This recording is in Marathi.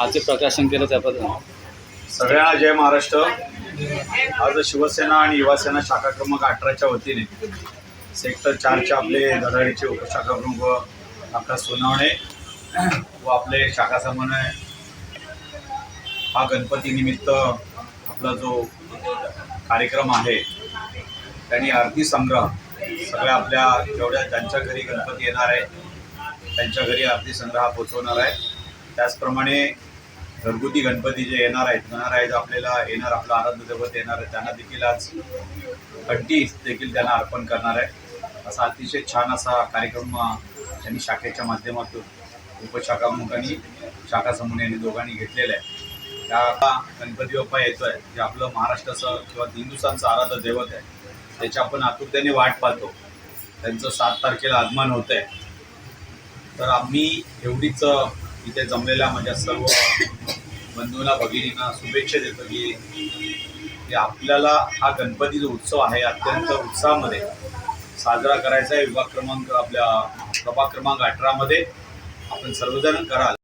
आज जे प्रकाशन केलं त्याबद्दल. सगळ्यांना जय महाराष्ट्र. आज शिवसेना आणि युवासेना शाखा क्रमांक अठराच्या वतीने सेक्टर चारचे आपले धडाडीचे उपशाखा प्रमुख आपला सोनवणे व आपले शाखा समन्वय. हा गणपतीनिमित्त आपला जो कार्यक्रम आहे त्यांनी आरती संग्रह सगळ्या आपल्या जेवढ्या ज्यांच्या घरी गणपती येणार आहे त्यांच्या घरी आरती संग्रह हा पोचवणार आहे. त्याचप्रमाणे घरगुती गणपती जे येणार आहेत येणार आहेत आपल्याला येणार आपला आराध्य दैवत येणार आहे त्यांना देखील आज घंटी देखील त्यांना अर्पण करणार आहे. असा अतिशय छान असा कार्यक्रम त्यांनी शाखेच्या माध्यमातून उपशाखामुखांनी शाखा समूह यांनी दोघांनी घेतलेला आहे. त्या गणपती बाप्पा येतोय जे आपलं महाराष्ट्राचं किंवा हिंदुस्थानचं आराध्य दैवत आहे त्याची आपण आतुरतेने वाट पाहतो. त्यांचं सात तारखेला आगमन होत आहे तर आम्ही एवढीच इथे जमलेल्या माझ्या सर्व बंधूंना भगिनींना शुभेच्छा देतो की की आपल्याला हा गणपतीचा उत्सव आहे अत्यंत उत्साहामध्ये साजरा करायचा आहे. विभाग क्रमांक आपल्या प्रभाग क्रमांक अठरामध्ये आपण सर्वजण कराल.